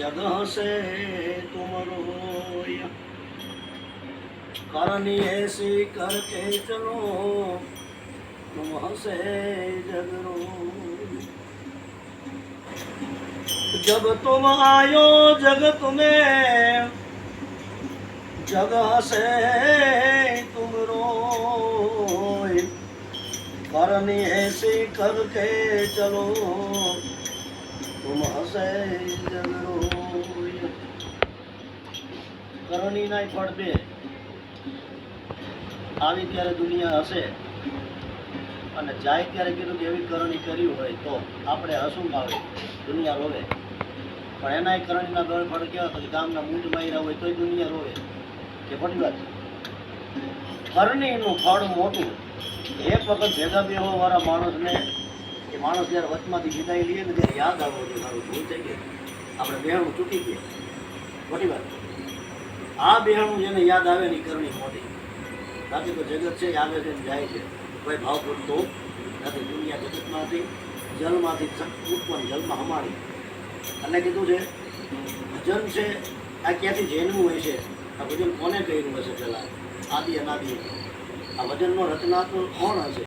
जग से तुम रोय करनी ऐसी करके चलो तुम हंसे जग रोय जब तुम आयो जग तुम्हें जग हसे तुम रोय करनी ऐसी करके चलो तुम हसे जग रोय કરણી ના ફળ બે. આવી ત્યારે દુનિયા હશે અને જાય ત્યારે કીધું કે એવી કરણી કરી હોય તો આપણે હસું આવે દુનિયા રોવે. પણ એના કરણીના ગળ ફળ કેવા કે ગામના મૂંઢ માર્યા હોય તોય દુનિયા રોવે. કે ફરી વાત. કરણીનું ફળ મોટું. એક વખત ભેગા બે વાળા માણસને એ માણસ જ્યારે વચમાંથી વિદાય લઈએ ને ત્યારે યાદ આવવું જોઈએ, મારું ભૂલ થઈ ગયું આપણે બેહણું ચૂકી ગયા. ખોટી વાત. આ બિહાણું જેને યાદ આવે ની કરણી મોટી. બાકી તો જગત છે આવે છે જાય છે. કોઈ ભાવ પૂરતો નથી. દુનિયા જગતમાંથી, જલમાંથી ઉત્પન્ન, જલમાં હમારી અને કીધું છે, ભજન છે, આ ક્યાંથી જૈનનું હોય છે? આ ભજન કોને કર્યું હશે પહેલાં? આદિ અનાદિ. આ ભજનનો રચનાત્મક કોણ હશે?